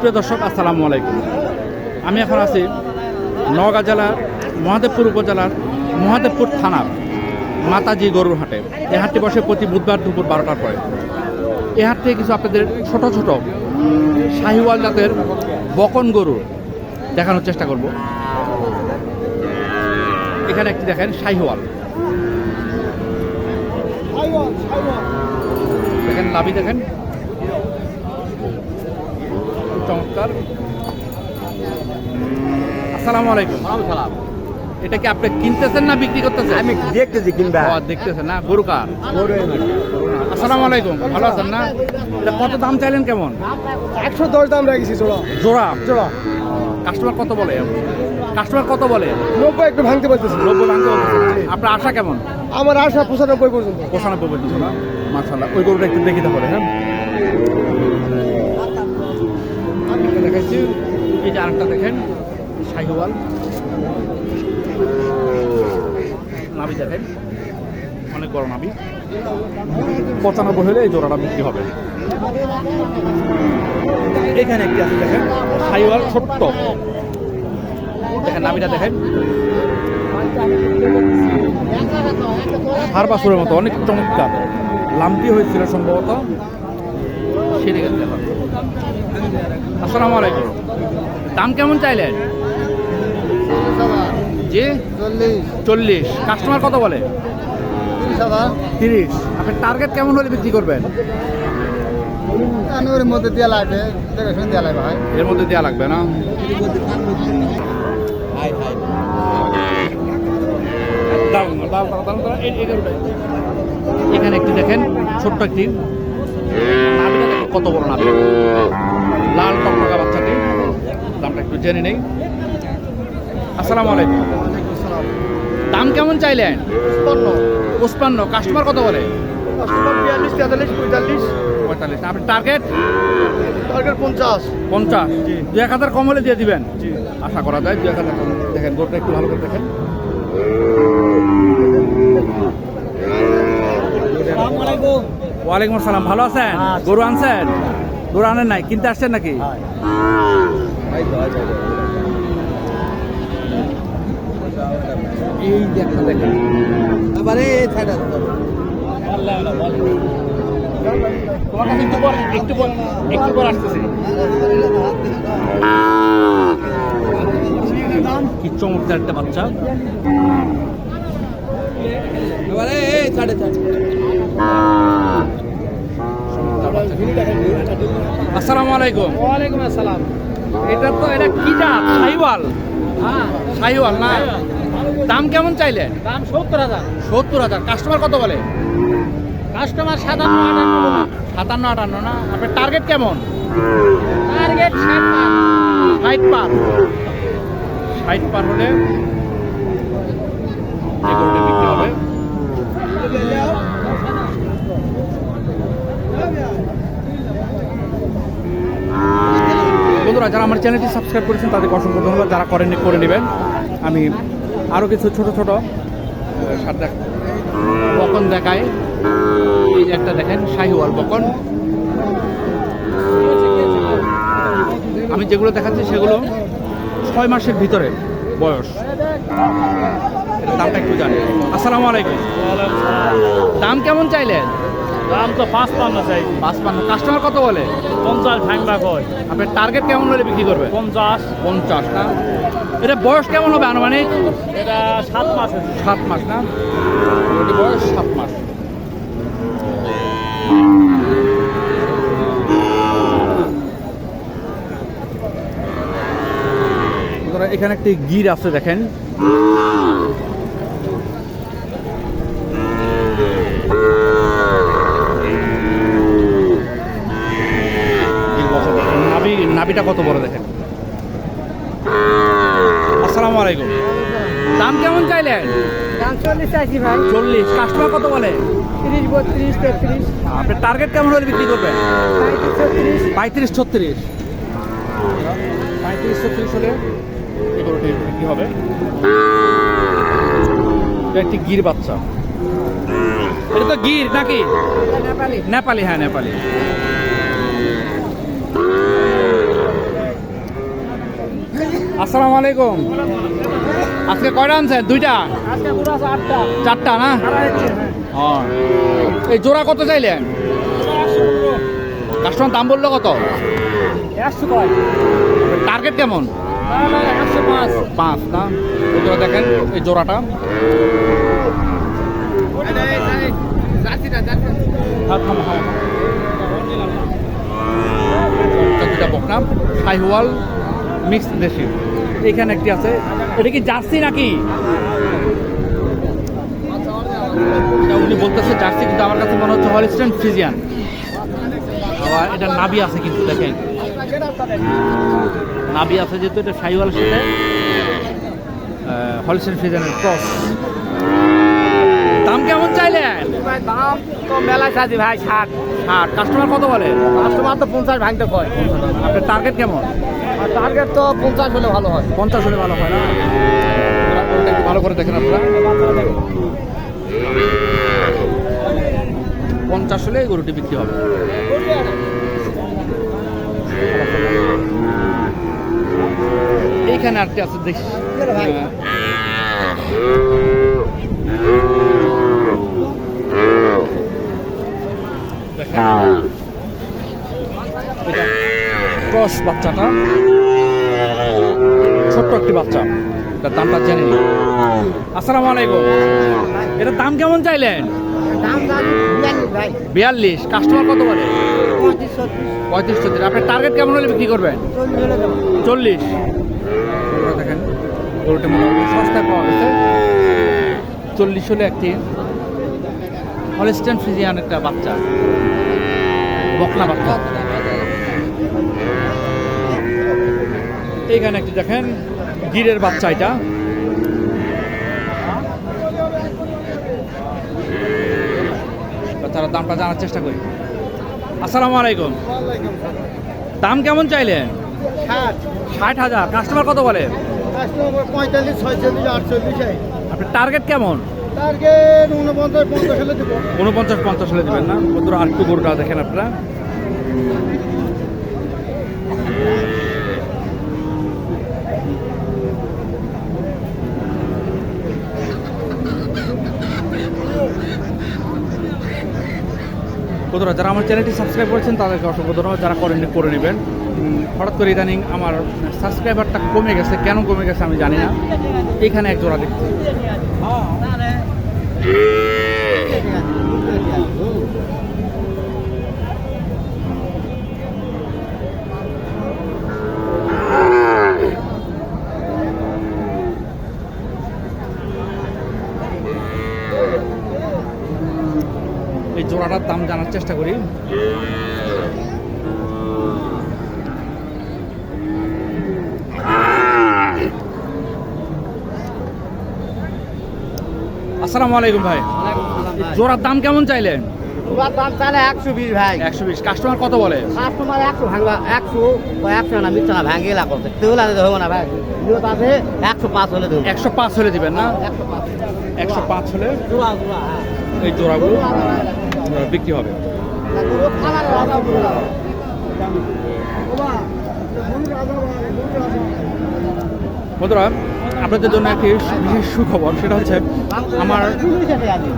সুপ্রিয় দর্শক, আসসালামু আলাইকুম। আমি এখন আছি নওগাঁ জেলার মহাদেবপুর উপজেলার মহাদেবপুর থানার মাতাজি গরুর হাটে। এই হাটটি বসে প্রতি বুধবার দুপুর বারোটার পরে। এই হাট থেকে কিছু আপনাদের ছোট ছোট শাহিওয়াল জাতের বকন গরু দেখানোর চেষ্টা করব। এখানে একটি দেখেন শাহিওয়াল। দেখেন লাভি দেখেন। চমৎকার। আসসালামু আলাইকুম। সালাম। এটা কি আপনি কিনতেছেন না বিক্রি করতেছেন? আমি দেখতেছি কিনবা। ও, দেখতেছেন না গরু কার? আসসালামু আলাইকুম ভালো আছেন না? এটা কত দাম চাইলেন কেমন? একশো দশ দাম রেখেছি চলো। জোড়া? চলো। কাস্টমার কত বলে? কাস্টমার কত বলে? নব্বই একটু ভাঙতে পারতেছি। নব্বই ভাঙতে আপনার আশা কেমন? আমার আশা পঁচানব্বই পর্যন্ত। পঁচানব্বই পর্যন্ত না মার্শাল্লাহ ওই গরুটা একটু দেখিতে পারে হ্যাঁ? দেখাচ্ছি এই যে আরেকটা দেখেন, শাহিওয়াল। নাবি দেখেন। অনেক বড় নাবি পঁচানব্বই হলে এই জোড়াটা বিক্রি হবে। এখানে একটি আছে, দেখেন, শাহিওয়াল ছোট্ট। দেখেন নাবিটা দেখেন। হার বাছুরের মতো, অনেক চমৎকার। লাম্পি হয়েছিল সম্ভবত। গেছে এখন। আসসালামু আলাইকুম দাম কেমন চাইলেন জি? চল্লিশ। চল্লিশ কাস্টমার কত বলে? ত্রিশ। আপনার টার্গেট কেমন হলে বিক্রি করবেন? ওর মধ্যে দেওয়া লাগবে দেওয়া লাগবে ভাই এর মধ্যে দেওয়া লাগবে না। এখানে একটি দেখেন, ছোট্ট একটি। কত বড় নাভি লাল টকটকা বাচ্চাটি দামটা একটু জেনে নেই। আসসালামু আলাইকুম। দাম কেমন চাইলেন? পঞ্চান্ন পুষ্পান্ন। কাস্টমার কত বলে? বিয়াল্লিশ তেতাল্লিশ পঁয়তাল্লিশ। পঁয়তাল্লিশ। আপনার টার্গেট টার্গেট পঞ্চাশ। পঞ্চাশ। জি। দু এক হাজার কম হলে দিয়ে দিবেন? জি। আশা করা যায় দু এক হাজার কম। দেখেন গরুটা একটু ভালো করে দেখেন। ওয়ালাইকুম আসসালাম ভালো আছেন? হ্যাঁ, গরু আনছেন? গরু আনেন নাই কিনতে আসছেন নাকি? এই যে দেখেন এবারে তোমার কাছে একটু পর একটু পর একটু পর আসতেছি। কি চমৎকার একটা বাচ্চা। এবারে সাড়ে চার আসসালামু আলাইকুম। ওয়ালাইকুম আসসালাম। এটা তো এটা কি জাত? সাইওয়াল হ্যাঁ সাইওয়াল না? দাম কেমন চাইলেন দাম সত্তর হাজার। সত্তর হাজার। কাস্টমার কত বলে? কাস্টমার সাতান্ন আটান্ন সাতান্ন আটান্ন না? আপনার টার্গেট কেমন? টার্গেট ষাট পার। ষাট পার। হলে এই গরুটা বিক্রি হবে বন্ধুরা, যারা আমার চ্যানেলটি সাবস্ক্রাইব করেছেন, তাদেরকে অসংখ্য ধন্যবাদ। যারা করেননি, করে নেবেন। আমি আরও কিছু ছোট ছোট সার দেখ বকন দেখায় এই যে একটা দেখেন, শাহিওয়াল বকন। আমি যেগুলো দেখাচ্ছি, সেগুলো ছয় মাসের ভিতরে বয়স। দামটা একটু জানি। আসসালামু আলাইকুম। দাম কেমন চাইলেন? দাম তো পাঁচ পান্ন চাই। পাঁচ পান্ন কাস্টমার কত বলে? পঞ্চাশ ভাঙবা কয়। আপনার টার্গেট কেমন হলে বিক্রি করবে? পঞ্চাশ। পঞ্চাশ না? এটা বয়স কেমন হবে আনুমানিক? এটা সাত মাস সাত মাস না? এটি বয়স সাত মাস। এখানে একটি গির আছে দেখেন গির বসা দেখেন। নাভিটা কত বড় দেখেন? আসসালামু আলাইকুম। দাম কেমন চাইলেন? দাম চল্লিশ চাইছি ভাই। চল্লিশ। কাস্টমার কত বলে? তিরিশ বত্রিশ তেত্রিশ। আপনার টার্গেট কেমন হলে বিক্রি করবেন? পঁয়ত্রিশ ছত্রিশ। পঁয়ত্রিশ ছত্রিশ। হলে বিক্রি হবে। একটি গির বাচ্চা। এটা তো গির নাকি? নেপালি। নেপালি হ্যাঁ নেপালি। আসসালামু আলাইকুম। আজকে কয়টা আনছেন? দুইটা? চারটা না? হ্যাঁ। এই জোড়া কত চাইলেন? কাস্টমার দাম বলল কত? টার্গেট কেমন? পাঁচ। না? জোড়া দেখেন এই জোড়াটা। দুটা বকনা সাইহওয়াল মিক্স দেশি। এখানে একটি আছে। এটা কি জার্সি নাকি? উনি বলতেছে জার্সি কিন্তু আমার কাছে মনে হচ্ছে হলিস্টেন ফ্রিজিয়ান। আবার এটা নাবি আছে কিন্তু দেখেন। নাবি আছে যেহেতু এটা সাইওয়াল সাথে হলিস্টেন ফ্রিজিয়ানের ক্রস। দাম কেমন চাইলেন? দাম তো মেলায় চাইছি ভাই ষাট। ষাট। কাস্টমার কত বলে? কাস্টমার তো পঞ্চাশ ভাঙতে কয়। আপনার টার্গেট কেমন? টার্গেট তো পঞ্চাশ হলে ভালো হয়। পঞ্চাশ হলে ভালো হয় না? ওটা একটু ভালো করে দেখেন আপনারা। পঞ্চাশ হলে এই গরুটি বিক্রি হবে। এইখানে আরটি আছে দেখি। হ্যাঁ। এটা ক্রস বাচ্চাটা। ছোট্ট একটি বাচ্চা। তার দামটা জানি আসসালামু আলাইকুম। এটার দাম কেমন চাইলেন? বিয়াল্লিশ কাস্টমার কত বলে? পঁয়ত্রিশ চল্লিশ আপনার টার্গেট কেমন হলে বিক্রি করবেন? চল্লিশ চল্লিশ। দেখেন গরুটা মোটামুটি সস্তায় পাওয়া গেছে। চল্লিশ হলে একটি হলিস্টেন ফ্রিজিয়ান একটা বাচ্চা। বকনা বাচ্চা। এইখানে একটি দেখেন গিরের বাচ্চা এটা। তারা দামটা জানার চেষ্টা করি। আসসালামু আলাইকুম। দাম কেমন চাইলেন? ষাট। হাজার। কাস্টমার কত বলে? পঁয়তাল্লিশ ছয়চল্লিশ আটচল্লিশ আপনার টার্গেট কেমন? টার্গেট উনপঞ্চাশ পঞ্চাশ হলে দেবো। উনপঞ্চাশ পঞ্চাশ হলে দেবেন না। আর একটু গরুটা দেখেন আপনারা। বন্ধুরা, যারা আমার চ্যানেলটি সাবস্ক্রাইব করেছেন, তাদেরকে অসংখ্য ধন্যবাদ। যারা করেননি, করে নেবেন। হঠাৎ করে ইদানিং আমার সাবস্ক্রাইবারটা কমে গেছে। কেন কমে গেছে আমি জানি না। এখানে এক জোড়া দেখছি। চেষ্টা করি। আসসালামু আলাইকুম ভাই। জোড়ার দাম কেমন চাইলেন? দাম তাহলে একশো বিশ ভাই। একশো বিশ। কাস্টমার কত বলে? কাস্টমার একশো ভাঙবা একশো একশো না মিথ্যা না না ভাই। যেগুলো আছে একশো পাঁচ হলে দেবো। একশো পাঁচ হলে দিবেন না? একশো পাঁচ। একশো পাঁচ হলে? জোড়া জোড়া হ্যাঁ। এই জোড়াগুলো? বিক্রি হবে? আপনাদের জন্য একটি বিশেষ সুখবর, সেটা হচ্ছে আমার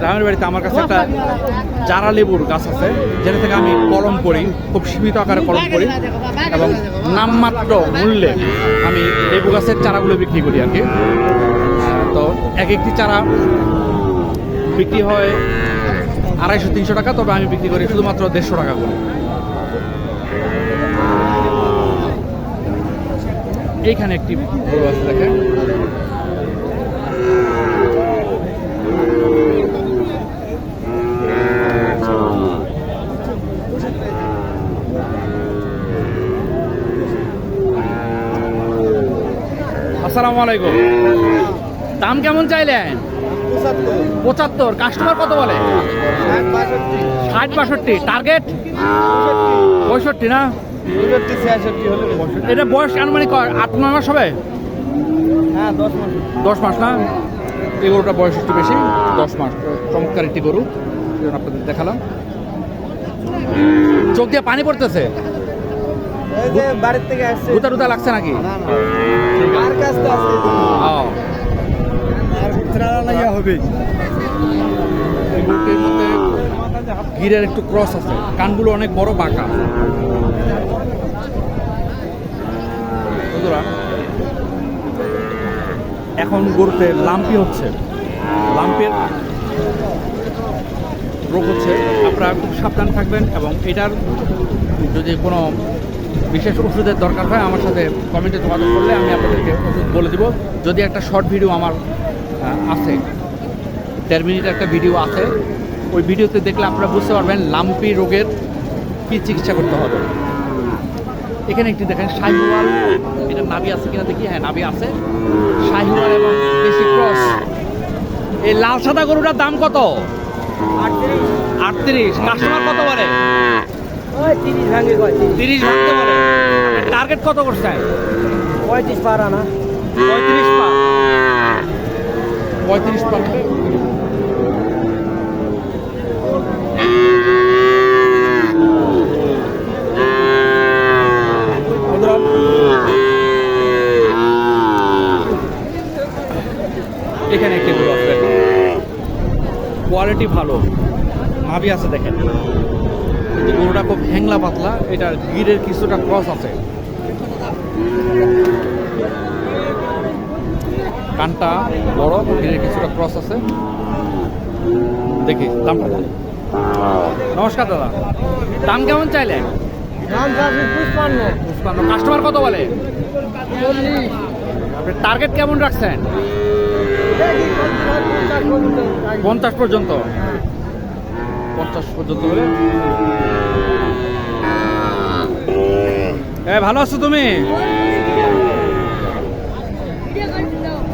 গ্রামের বাড়িতে আমার কাছে একটা জারা লেবুর গাছ আছে, যেটা থেকে আমি কলম করি, খুব সীমিত আকারে কলম করি, এবং নামমাত্র মূল্যে আমি লেবু গাছের চারাগুলো বিক্রি করি আর কি। তো এক একটি চারা বিক্রি হয় আড়াইশো, তিনশো টাকা, তবে আমি বিক্রি করি শুধুমাত্র দেড়শো টাকা করে। এইখানে একটি গরু আছে, দেখেন। আসসালামু আলাইকুম। দাম কেমন চাইলেন? পঁচাত্তর। কাস্টমার কত বলে? ষাট বাষট্টি। টার্গেট পঁয়ষট্টি না? এটা বয়স আনুমানিক? আট নয় মাস হবে? দশ মাস না? এই গরুটা বয়স একটু বেশি। দশ মাস। চমৎকার একটি গরু। আপনাদের দেখালাম। চোখ দিয়ে পানি পড়তেছে। বাড়ির থেকে আসছে। গুতা টুতা লাগছে নাকি? আর কাজটা আছে। আর হবে। গিরের একটু ক্রস আছে। কানগুলো অনেক বড়, বাঁকা। এখন গরুতে লাম্পি হচ্ছে। লাম্পের রোগ হচ্ছে। আপনারা খুব সাবধান থাকবেন এবং এটার যদি কোনো বিশেষ ওষুধের দরকার হয়, আমার সাথে কমেন্টে যোগাযোগ করলে আমি আপনাদেরকে ওষুধ বলে দিব। যদি একটা শর্ট ভিডিও আমার আছে। দেড় মিনিটের একটা ভিডিও আছে। ওই ভিডিওতে দেখলে আপনারা বুঝতে পারবেন, লাম্পি রোগের কী চিকিৎসা করতে হবে। এখানে একটি দেখেন, শাহিওয়াল। এটা নাভি আছে কিনা দেখি? হ্যাঁ নাভি আছে। শাহিওয়াল এবং দেশি ক্রস। এই লাল সাদা গরুটার দাম কত? আটত্রিশ। কাস্টমার কত ওই তিরিশ ভাঙতে বলে টার্গেট কত করছেন পঁয়ত্রিশ পারা না পঁয়ত্রিশ পা পঁয়ত্রিশ পা হলে এখানে একটি কোয়ালিটি ভালো। নাভি আছে, দেখেন। কিন্তু গরুটা খুব হ্যাংলা পাতলা। এটার গিরের কিছুটা ক্রস আছে। কানটা বড় গিরের কিছুটা ক্রস আছে। দেখি দামটা বলি। নমস্কার দাদা দাম কেমন চাইলে দাম চাচ্ছি পুষ্পান্ন কাস্টমার কত বলে? টার্গেট কেমন রাখছেন? পঞ্চাশ পর্যন্ত। পঞ্চাশ পর্যন্ত? হলে ভালো আছো তুমি?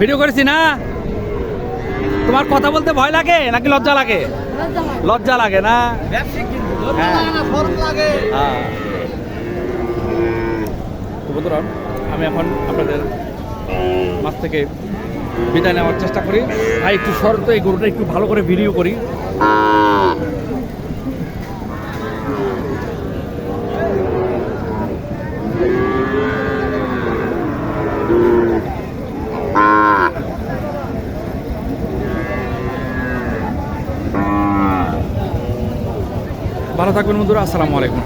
ভিডিও করেছি না? তোমার কথা বলতে ভয় লাগে নাকি লজ্জা লাগে? লজ্জা লাগে না? হ্যাঁ। হ্যাঁ। বন্ধুরা, আমি এখন আপনাদের মাছ থেকে বিদায় নেওয়ার চেষ্টা করি। ভাই, একটু শর্ত এই গরুটা একটু ভালো করে ভিডিও করি। ভালো থাকবেন বন্ধুরা আসসালামু আলাইকুম।